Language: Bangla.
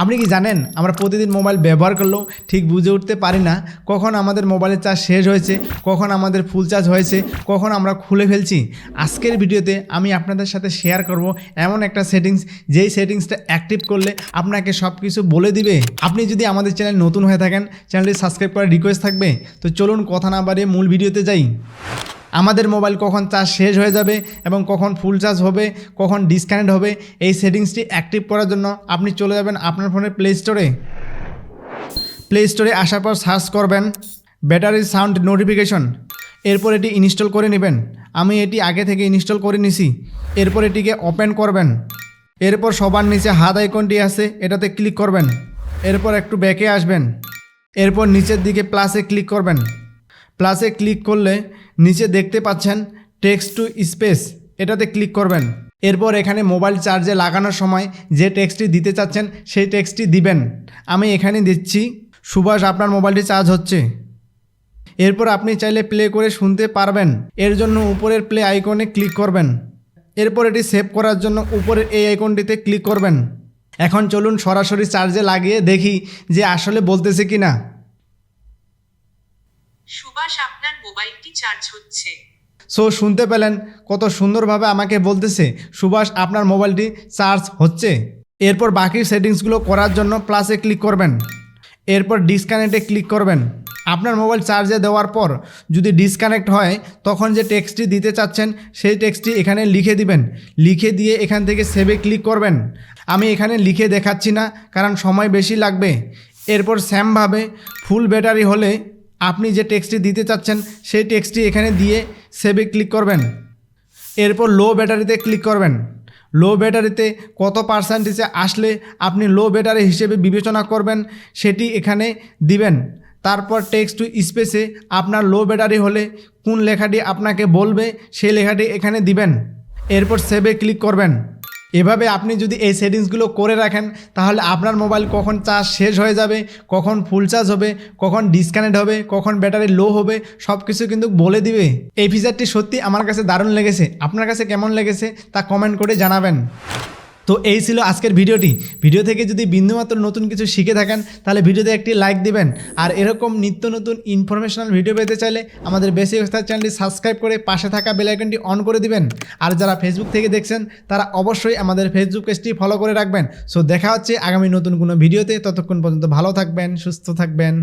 আপনি কি জানেন, আমরা প্রতিদিন মোবাইল ব্যবহার করলেও ঠিক বুঝে উঠতে পারি না কখন আমাদের মোবাইলের চার্জ শেষ হয়েছে, কখন আমাদের ফুল চার্জ হয়েছে, কখন আমরা খুলে ফেলছি। আজকের ভিডিওতে আমি আপনাদের সাথে শেয়ার করব এমন একটা সেটিংস যেই সেটিংসটা অ্যাক্টিভ করলে আপনাকে সব কিছু বলে দিবে। আপনি যদি আমাদের চ্যানেল নতুন হয়ে থাকেন চ্যানেলটি সাবস্ক্রাইব করার রিকোয়েস্ট থাকবে, তো চলুন কথা না বাড়িয়ে মূল ভিডিওতে যাই। আমাদের মোবাইল কখন চার্জ শেষ হয়ে যাবে এবং কখন ফুল চার্জ হবে, কখন ডিসকানেক্ট হবে, এই সেটিংসটি অ্যাক্টিভ করার জন্য আপনি চলে যাবেন আপনার ফোনের প্লে স্টোরে প্লে স্টোরে আসার পর সার্চ করবেন ব্যাটারি সাউন্ড নোটিফিকেশন এরপর এটি ইনস্টল করে নেবেন। আমি এটি আগে থেকে ইনস্টল করে নিছি। এরপর এটিকে ওপেন করবেন। এরপর সবার নিচে হাত আইকনটি আছে, এটাতে ক্লিক করবেন। এরপর একটু ব্যাকে আসবেন। এরপর নিচের দিকে প্লাসে ক্লিক করবেন। প্লাসে ক্লিক করলে নিচে দেখতে পাচ্ছেন টেক্সট টু স্পেস এটাতে ক্লিক করবেন। এরপর এখানে মোবাইল চার্জে লাগানোর সময় যে টেক্সটটি দিতে চাচ্ছেন, সেই টেক্সটটি দিবেন। আমি এখানে দিচ্ছি, সুভাষ, আপনার মোবাইলটি চার্জ হচ্ছে। এরপর আপনি চাইলে প্লে করে শুনতে পারবেন। এর জন্য উপরের প্লে আইকনে ক্লিক করবেন। এরপর এটি সেভ করার জন্য উপরের এই আইকনটিতে ক্লিক করবেন। এখন চলুন সরাসরি চার্জে লাগিয়ে দেখি যে আসলে বলতেছে কি না সুভাষ আপনার মোবাইলটি চার্জ হচ্ছে। সো শুনতে পেলেন কত সুন্দরভাবে আমাকে বলতেছে, সুভাষ, আপনার মোবাইলটি চার্জ হচ্ছে। এরপর বাকি সেটিংসগুলো করার জন্য প্লাসে ক্লিক করবেন। এরপর ডিসকানেক্টে ক্লিক করবেন। আপনার মোবাইল চার্জে দেওয়ার পর যদি ডিসকানেক্ট হয়, তখন যে টেক্সটটি দিতে চাচ্ছেন, সেই টেক্সটটি এখানে লিখে দিবেন। লিখে দিয়ে এখান থেকে সেভে ক্লিক করবেন। আমি এখানে লিখে দেখাচ্ছি না, কারণ সময় বেশি লাগবে। এরপর স্যামভাবে ফুল ব্যাটারি হলে আপনি যে টেক্সটটি দিতে চাচ্ছেন, সেই টেক্সটটি এখানে দিয়ে সেভে ক্লিক করবেন। এরপর লো ব্যাটারিতে ক্লিক করবেন। লো ব্যাটারিতে কত পার্সেন্টেজে আসলে আপনি লো ব্যাটারি হিসেবে বিবেচনা করবেন, সেটি এখানে দিবেন। তারপর টেক্সট টু স্পেসে আপনার লো ব্যাটারি হলে কোন লেখাটি আপনাকে বলবে, সেই লেখাটি এখানে দিবেন। এরপর সেভে ক্লিক করবেন। এভাবে আপনি যদি এই সেটিংসগুলো করে রাখেন, তাহলে আপনার মোবাইল কখন চার্জ শেষ হয়ে যাবে, কখন ফুল চার্জ হবে, কখন ডিসকানেক্ট হবে, কখন ব্যাটারি লো হবে সব কিছু কিন্তু বলে দিবে। এই ফিচারটি সত্যি আমার কাছে দারুণ লেগেছে। আপনার কাছে কেমন লেগেছে তা কমেন্ট করে জানাবেন। তো এই ছিল আজকের ভিডিওটি। ভিডিও থেকে যদি বিন্দুমাত্র নতুন কিছু শিখে থাকেন, তাহলে ভিডিওতে একটি লাইক দিবেন। আর এরকম নিত্য নতুন ইনফরমেশনাল ভিডিও পেতে চাইলে আমাদের বেসিক এক্সট্রা চ্যানেলটি সাবস্ক্রাইব করে পাশে থাকা বেল আইকনটি অন করে দিবেন। আর যারা ফেসবুক থেকে দেখছেন, তারা অবশ্যই আমাদের ফেসবুক পেজটি ফলো করে রাখবেন। সো দেখা হচ্ছে আগামী নতুন কোনো ভিডিওতে ততক্ষণ পর্যন্ত ভালো থাকবেন, সুস্থ থাকবেন।